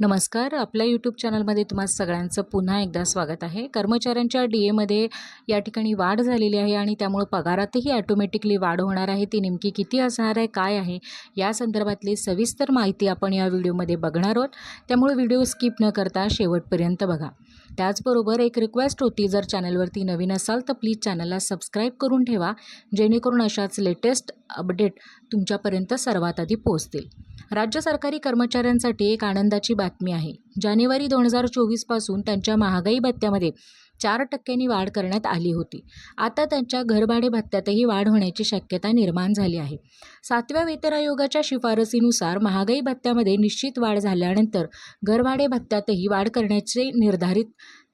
नमस्कार. आपल्या यूट्यूब चॅनलमध्ये तुम्हा सगळ्यांचं पुन्हा एकदा स्वागत आहे. कर्मचाऱ्यांच्या डी एमध्ये या ठिकाणी वाढ झालेली आहे आणि त्यामुळं पगारातही ॲटोमॅटिकली वाढ होणार आहे. ती नेमकी किती असणार आहे? काय आहे? या संदर्भातली सविस्तर माहिती आपण या व्हिडिओमध्ये बघणार आहोत. त्यामुळे व्हिडिओ स्किप न करता शेवटपर्यंत बघा. त्याचबरोबर एक रिक्वेस्ट होती. जर चॅनलवरती नवीन असाल तर प्लीज चॅनलला सबस्क्राईब करून ठेवा. जेणेकरून अशाच लेटेस्ट अपडेट तुमच्यापर्यंत सर्वात आधी पोहोचतील. राज्य सरकारी कर्मचाऱ्यांसाठी एक आनंदाची बातमी आहे. जानेवारी दोन हजार चोवीसपासून त्यांच्या महागाई भत्त्यामध्ये चार टक्क्यांनी वाढ करण्यात आली होती. आता त्यांच्या घरभाडे भत्त्यातही वाढ होण्याची शक्यता निर्माण झाली आहे. सातव्या वेतन आयोगाच्या शिफारसीनुसार महागाई भत्त्यामध्ये निश्चित वाढ झाल्यानंतर घरभाडे भत्त्यातही वाढ करण्याचे निर्धारित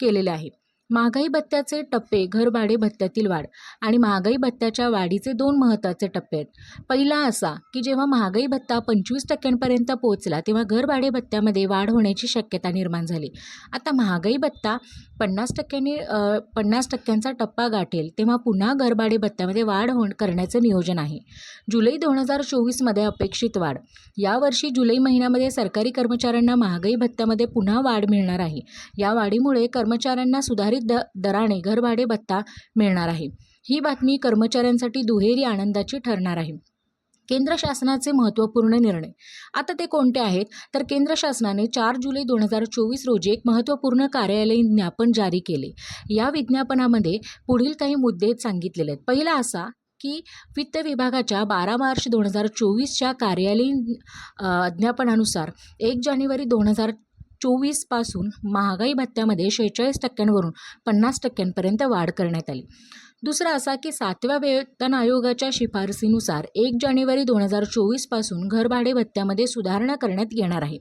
केलेले आहे. महागाई भत्त्याचे टप्पे घरभाडे भत्त्यातील वाढ आणि महागाई भत्त्याच्या वाढीचे दोन महत्त्वाचे टप्पे आहेत. पहिला असा की जेव्हा महागाई भत्ता पंचवीस टक्क्यांपर्यंत पोहोचला तेव्हा घरभाडे भत्त्यामध्ये वाढ होण्याची शक्यता निर्माण झाली. आता महागाई भत्ता पन्नास टक्क्यांनी पन्नास टक्क्यांचा टप्पा गाठेल तेव्हा पुन्हा घरभाडे भत्त्यामध्ये वाढ होण करण्याचं नियोजन आहे. जुलै दोन हजार चोवीसमध्ये अपेक्षित वाढ. यावर्षी जुलै महिन्यामध्ये सरकारी कर्मचाऱ्यांना महागाई भत्त्यामध्ये पुन्हा वाढ मिळणार आहे. या वाढीमुळे कर्मचाऱ्यांना सुधारित द दराने घरभाडे भत्ता मिळणार आहे. ही बातमी कर्मचाऱ्यांसाठी दुहेरी आनंदाची ठरणार आहे. केंद्र शासनाचे महत्त्वपूर्ण निर्णय. आता ते कोणते आहेत? तर केंद्र शासनाने चार जुलै दोन हजार चोवीस रोजी एक महत्त्वपूर्ण कार्यालयीन ज्ञापन जारी केले. या विज्ञापनामध्ये पुढील काही मुद्दे सांगितलेले आहेत. पहिला असा की वित्त विभागाच्या बारा मार्च दोन हजार चोवीसच्या कार्यालयीन अज्ञापनानुसार एक जानेवारी दोन हजार चोवीसपासून महागाई भत्त्यामध्ये शेहेचाळीस टक्क्यांवरून पन्नास टक्क्यांपर्यंत वाढ करण्यात आली. दुसरा असा की सातव्या वेतन आयोगाच्या शिफारसीनुसार एक जानेवारी दोन हजार चोवीसपासून घरभाडे भत्त्यामध्ये सुधारणा करण्यात येणार आहे.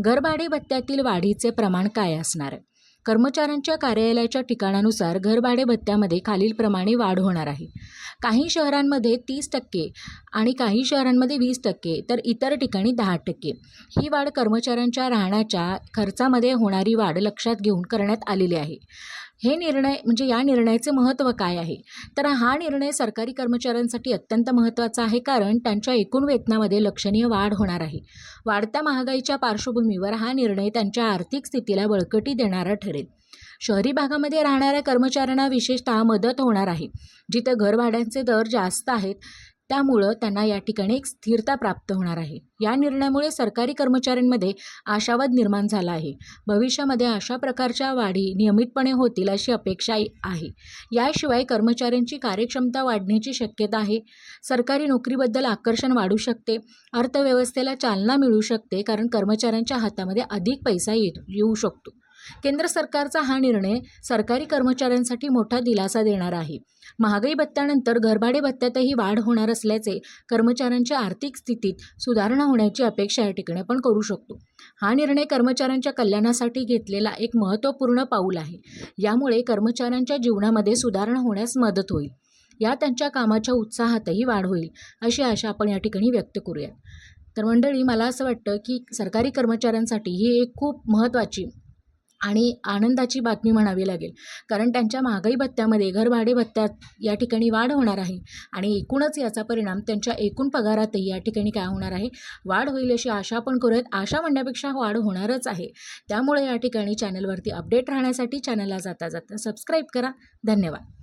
घरभाडे भत्त्यातील वाढीचे प्रमाण काय असणार? आहे कर्मचाऱ्यांच्या कार्यालयाच्या ठिकाणानुसार घरभाडे भत्त्यामध्ये खालीलप्रमाणे वाढ होणार आहे. काही शहरांमध्ये तीस टक्के आणि काही शहरांमध्ये वीस टक्के तर इतर ठिकाणी दहा टक्के. ही वाढ कर्मचाऱ्यांच्या राहण्याच्या खर्चामध्ये होणारी वाढ लक्षात घेऊन करण्यात आलेली आहे. हे निर्णय म्हणजे या निर्णयाचे महत्त्व काय आहे? तर हा निर्णय सरकारी कर्मचाऱ्यांसाठी अत्यंत महत्त्वाचा आहे कारण त्यांच्या एकूण वेतनामध्ये लक्षणीय वाढ होणार आहे. वाढत्या महागाईच्या पार्श्वभूमीवर हा निर्णय त्यांच्या आर्थिक स्थितीला बळकटी देणारा ठरेल. शहरी भागामध्ये राहणाऱ्या कर्मचाऱ्यांना विशेषतः मदत होणार आहे. जिथे घरभाड्यांचे दर जास्त आहेत त्यामुळं त्यांना या ठिकाणी एक स्थिरता प्राप्त होणार आहे. या निर्णयामुळे सरकारी कर्मचाऱ्यांमध्ये आशावाद निर्माण झाला आहे. भविष्यामध्ये अशा प्रकारच्या वाढी नियमितपणे होतील अशी अपेक्षा आहे. याशिवाय कर्मचाऱ्यांची कार्यक्षमता वाढण्याची शक्यता आहे. सरकारी नोकरीबद्दल आकर्षण वाढू शकते. अर्थव्यवस्थेला चालना मिळू शकते कारण कर्मचाऱ्यांच्या हातामध्ये अधिक पैसा येत येऊ शकतो. केंद्र सरकारचा हा निर्णय सरकारी कर्मचाऱ्यांसाठी मोठा दिलासा देणारा आहे. महागाई भत्त्यानंतर घरभाडे भत्त्यातही वाढ होणार असल्याचे कर्मचाऱ्यांच्या आर्थिक स्थितीत सुधारणा होण्याची अपेक्षा या ठिकाणी आपण करू शकतो. हा निर्णय कर्मचाऱ्यांच्या कल्याणासाठी घेतलेला एक महत्त्वपूर्ण पाऊल आहे. यामुळे कर्मचाऱ्यांच्या जीवनामध्ये सुधारणा होण्यास मदत होईल. या त्यांच्या कामाच्या उत्साहातही वाढ होईल अशी आशा आपण या ठिकाणी व्यक्त करूया तर मंडळी मला असं वाटतं की सरकारी कर्मचाऱ्यांसाठी ही एक खूप महत्त्वाची आणि आनंदाची बातमी म्हणावी लागेल. कारण त्यांच्या महागाई भत्त्यामध्ये घरभाडे भत्त्यात या ठिकाणी वाढ होणार आहे आणि एकूणच याचा परिणाम त्यांच्या एकूण पगारातही या ठिकाणी काय होणार आहे? वाढ होईल अशी आशा आपण करूयात. आशा म्हणण्यापेक्षा वाढ होणारच आहे. त्यामुळे या ठिकाणी चॅनलवरती अपडेट राहण्यासाठी चॅनलला जाता जाता सबस्क्राईब करा. धन्यवाद.